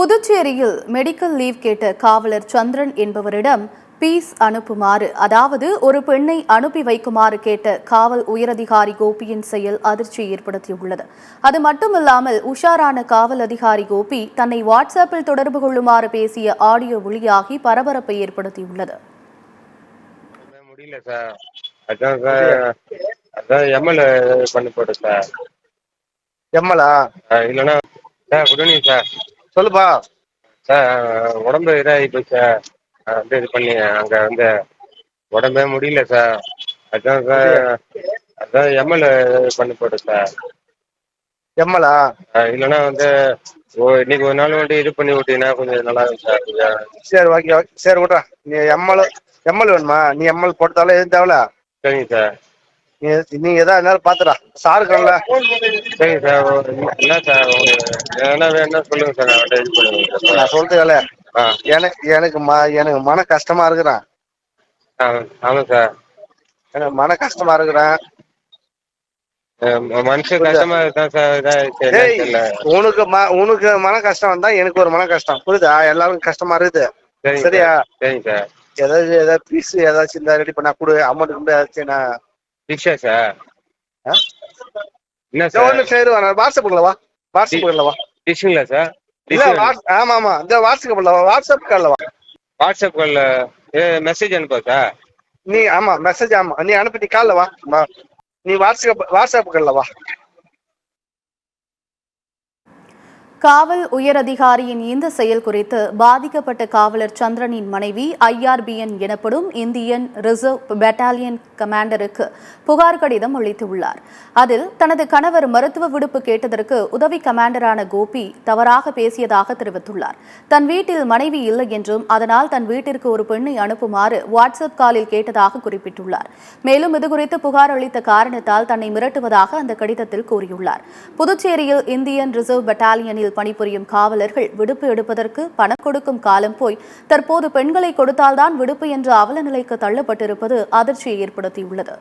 புதுச்சேரியில் medical leave கேட்ட காவலர் சந்திரன் என்பவரிடம் பீஸ் அனுப்புமாறு அதாவது ஒரு பெண்ணை அனுப்பி வைக்குமாறு கேட்ட காவல் உயரதிகாரி கோபியின் செயல் அதிர்ச்சி ஏற்படுத்தியுள்ளது. அது மட்டுமில்லாமல் உஷாரான காவல் அதிகாரி கோபி தன்னை வாட்ஸ்அப்பில் தொடர்பு கொள்ளுமாறு பேசிய ஆடியோ வெளியாகி பரபரப்பை ஏற்படுத்தியுள்ளது. முடியல சார். அதான் சார். அதான் எம்எல் பண்ணி போட்டு சார். எம்மலா அஹ் இல்லைன்னா சார் குட் ஈவினிங் சார். சொல்லுப்பா. சார் உடம்பு இதாகி போச்சு சார் வந்து இது பண்ணி அங்கே வந்து உடம்பே முடியல சார். அதான் சார் அதான் எம்எல் பண்ணி போட்டு சார். எம்மலா அஹ் இல்லைன்னா வந்து ஓ இன்னைக்கு ஒரு நாள் மட்டும் இது பண்ணி விட்டீங்கன்னா கொஞ்சம் நல்லா இருக்கும் சார் கொஞ்சம். சரி ஓகே ஓகே. சரி விட்றா. நீ எம்எல் எம்எல் வேணுமா? நீ எம்எல் போட்டாலும் எதுவும் தேவையில்ல? சரிங்க சார். நீ நீ எதா இருந்தாலும் பார்த்துடா சார் இருக்கல சார் ஒரு- என்ன சார் உங்களுக்கு எதனா வேணும்னா சொல்லுங்கள் சார் நான் இது சார். நான் சொல்றது வேலை எனக்கு எனக்கு ம எனக்கு மன கஷ்டமா இருக்கிறேன் ஆ ஆமாம் சார். எனக்கு மன கஷ்டமா இருக்கிறேன் மனுஷன் கஷ்டமா இருக்கான் சார் உனக்கு ம உனக்கு மன கஷ்டம் வந்தா எனக்கு ஒரு மன கஷ்டம். புரியுதா? எல்லாருக்கும் கஷ்டமா இருக்குது. சரியா? சார் சரிங்க சார். ஏதாவது ஏதாவது பீஸ் ஏதாச்சும் இருந்தா ரெடி பண்ணா கொடு. அமௌண்ட் ஏதாச்சும் நான் டிக்ஷா சார்? என்ன சார்? ஒண்ணு சரி வா வாட்ஸ்அப்ல வா. வாட்ஸ்அப்ல வா. டிஷ்ஷுங்களா சார்? இல்ல ஆமா ஆமா இந்த வாட்ஸ்அப்ல வா. வாட்ஸ்அப் கால்ல வா. வாட்ஸ்அப் காலில் மெசேஜ் அனுப்பா சார். நீ ஆமா மெசேஜ் ஆமா. நீ அனுப்பி நீ கால்ல வா. நீ வாட்ஸ்அப் வாட்ஸ்அப் கால்ல வா. காவல் உயரதிகாரியின் இந்த செயல் குறித்து பாதிக்கப்பட்ட காவலர் சந்திரனின் மனைவி ஐஆர்பிஎன் எனப்படும் இந்தியன் ரிசர்வ் பெட்டாலியன் கமாண்டருக்கு புகார் கடிதம் அளித்துள்ளார். அதில் தனது கணவர் மருத்துவ விடுப்பு கேட்டதற்கு உதவி கமாண்டரான கோபி தவறாக பேசியதாக தெரிவித்துள்ளார். தன் வீட்டில் மனைவி இல்லை என்றும் அதனால் தன் வீட்டிற்கு ஒரு பெண்ணை அனுப்புமாறு வாட்ஸ்அப் காலில் கேட்டதாக குறிப்பிட்டுள்ளார். மேலும் இதுகுறித்து புகார் அளித்த காரணத்தால் தன்னை மிரட்டுவதாக அந்த கடிதத்தில் கூறியுள்ளார். புதுச்சேரியில் இந்தியன் ரிசர்வ் பெட்டாலியனில் பணிபுரியும் காவலர்கள் விடுப்பு எடுப்பதற்கு பணம் கொடுக்கும் காலம் போய் தற்போது பெண்களை கொடுத்தால்தான் விடுப்பு என்ற அவல நிலைக்கு தள்ளப்பட்டிருப்பது அதிர்ச்சியை ஏற்படுத்தியுள்ளது.